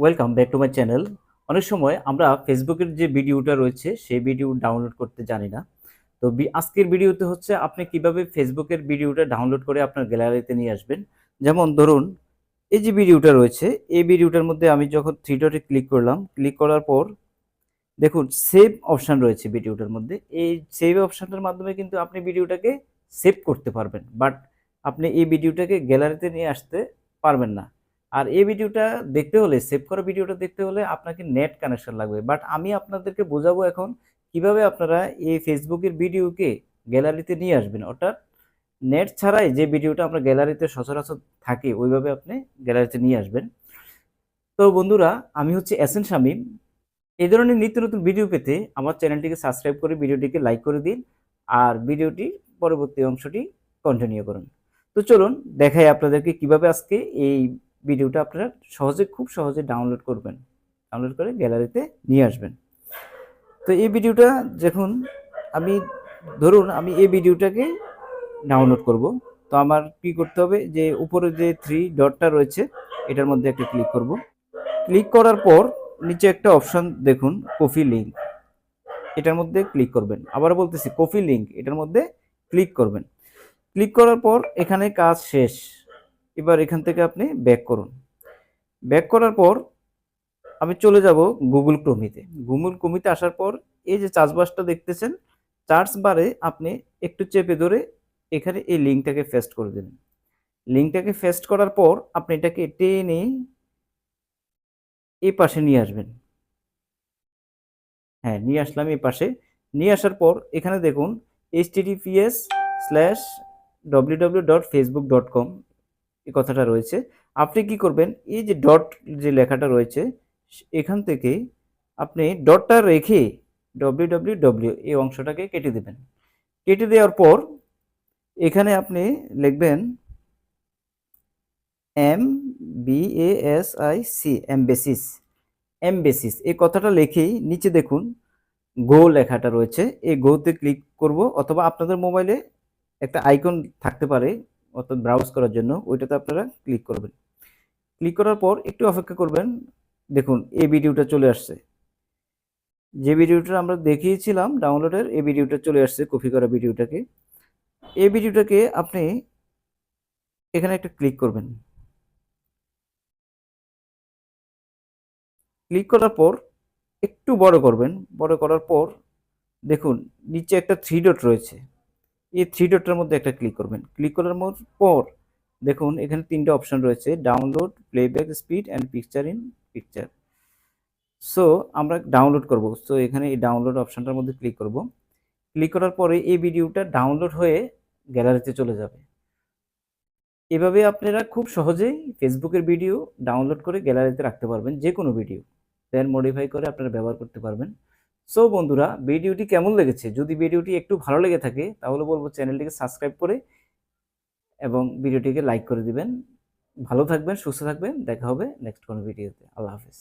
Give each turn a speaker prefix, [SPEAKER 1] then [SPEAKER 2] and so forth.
[SPEAKER 1] Welcome back to my channel অনেক সময় আমরা ফেসবুকের যে ভিডিওটা রয়েছে, সেই ভিডিও ডাউনলোড করতে জানি না। তো আজকের ভিডিওতে হচ্ছে আপনি কীভাবে ফেসবুকের ভিডিওটা ডাউনলোড করে আপনার গ্যালারিতে নিয়ে আসবেন। যেমন ধরুন, এই যে ভিডিওটা রয়েছে, এই ভিডিওটার মধ্যে আমি যখন থ্রি ক্লিক করলাম ক্লিক করার পর দেখুন সেভ অপশন রয়েছে ভিডিওটার মধ্যে। এই সেভ অপশনটার মাধ্যমে কিন্তু আপনি ভিডিওটাকে সেভ করতে পারবেন। বাট আপনি এই ভিডিওটাকে গ্যালারিতে নিয়ে আসতে পারবেন না। আর এই ভিডিওটা দেখতে হলে সেভ করা ভিডিওটা দেখতে হলে আপনাকে নেট কানেকশন লাগবে। বাট আমি আপনাদেরকে বোঝাবো এখন কীভাবে আপনারা এই ফেসবুকের ভিডিওকে গ্যালারিতে নিয়ে আসবেন। অর্থাৎ নেট ছাড়াই যে ভিডিওটা আপনার গ্যালারিতে সচরাচর থাকে, ওইভাবে আপনি গ্যালারিতে নিয়ে আসবেন। তো বন্ধুরা, আমি হচ্ছে এসএন শামীম এই ধরনের নিত্য নতুন ভিডিও পেতে আমার চ্যানেলটিকে সাবস্ক্রাইব করে ভিডিওটিকে লাইক করে দিন আর ভিডিওটি পরবর্তী অংশটি কন্টিনিউ করুন। তো চলুন, দেখাই আপনাদেরকে কীভাবে আজকে এই ভিডিওটা আপনারা সহজে, খুব সহজে ডাউনলোড করবেন। ডাউনলোড করে গ্যালারিতে নিয়ে আসবেন। তো এই ভিডিওটা যখন আমি ধরুন আমি এই ভিডিওটাকে ডাউনলোড করব। তো আমার কি করতে হবে যে, উপরে যে থ্রি ডটটা রয়েছে, এটার মধ্যে একটা ক্লিক করব। ক্লিক করার পর নিচে একটা অপশন দেখুন কফি লিঙ্ক এটার মধ্যে ক্লিক করবেন। আবার বলতেছি কফি লিঙ্ক এটার মধ্যে ক্লিক করবেন। ক্লিক করার পর এখানে কাজ শেষ। এবার এখান থেকে আপনি ব্যাক করুন। ব্যাক করার পর আমি চলে যাব গুগল ক্রোমিতে গুগল ক্রোমিতে আসার পর এই যে চার্জ বাসটা দেখতেছেন, চার্জ বারে আপনি একটু চেপে ধরে এখানে এই লিঙ্কটাকে ফেস্ট করে দেবেন লিঙ্কটাকে ফেস্ট করার পর আপনি এটাকে টেনে এই পাশে নিয়ে আসবেন। হ্যাঁ নিয়ে আসলাম এই পাশে। নিয়ে আসার পর এখানে দেখুন H TTPS slash W W dot Facebook dot com এই কথাটা রয়েছে। আপনি কি করবেন, এই যে ডট যে লেখাটা রয়েছে এখান থেকে আপনি ডটটা রেখে ডব্লিউ ডব্লিউ ডব্লিউ এই অংশটাকে কেটে দেবেন। কেটে দেওয়ার পর এখানে আপনি লিখবেন M B S I C embassies embassies এই কথাটা লিখেই নিচে দেখুন গো লেখাটা রয়েছে। এই গোতে ক্লিক করব, অথবা আপনাদের মোবাইলে একটা আইকন থাকতে পারে অর্থাৎ ব্রাউজ করার জন্য ওইটাতে আপনারা ক্লিক করবেন। ক্লিক করার পর একটু অপেক্ষা করবেন। দেখুন এই ভিডিওটা চলে আসছে। যে ভিডিওটা আমরা দেখিয়েছিলাম ডাউনলোডের এই ভিডিওটা চলে আসছে কপি করা ভিডিওটাকে এই ভিডিওটাকে আপনি এখানে একটা ক্লিক করবেন। ক্লিক করার পর একটু বড় করবেন। বড় করার পর দেখুন, নিচে একটা থ্রি ডট রয়েছে। এই থ্রি ডটের মধ্যে একটা ক্লিক করবেন। ক্লিক করার পর দেখুন এখানে তিনটে অপশন রয়েছে download playback speed and picture in picture so আমরা ডাউনলোড করব। সো এখানে এই ডাউনলোড অপশনটার মধ্যে ক্লিক করব। ক্লিক করার পরে এই ভিডিওটা ডাউনলোড হয়ে গ্যালারিতে চলে যাবে। এভাবে আপনারা খুব সহজেই ফেসবুকের ভিডিও ডাউনলোড করে গ্যালারিতে রাখতে পারবেন যে কোনো ভিডিও দেন মডিফাই করে আপনারা ব্যবহার করতে পারবেন। সো বন্ধুরা, ভিডিওটি কেমন লেগেছে? যদি ভিডিওটি একটু ভালো লেগে থাকে, তাহলে বলব চ্যানেলটিকে সাবস্ক্রাইব করে এবং ভিডিওটিকে লাইক করে দিবেন। ভালো থাকবেন, সুস্থ থাকবেন। দেখা হবে নেক্সট কোনো ভিডিওতে। আল্লাহ হাফিজ।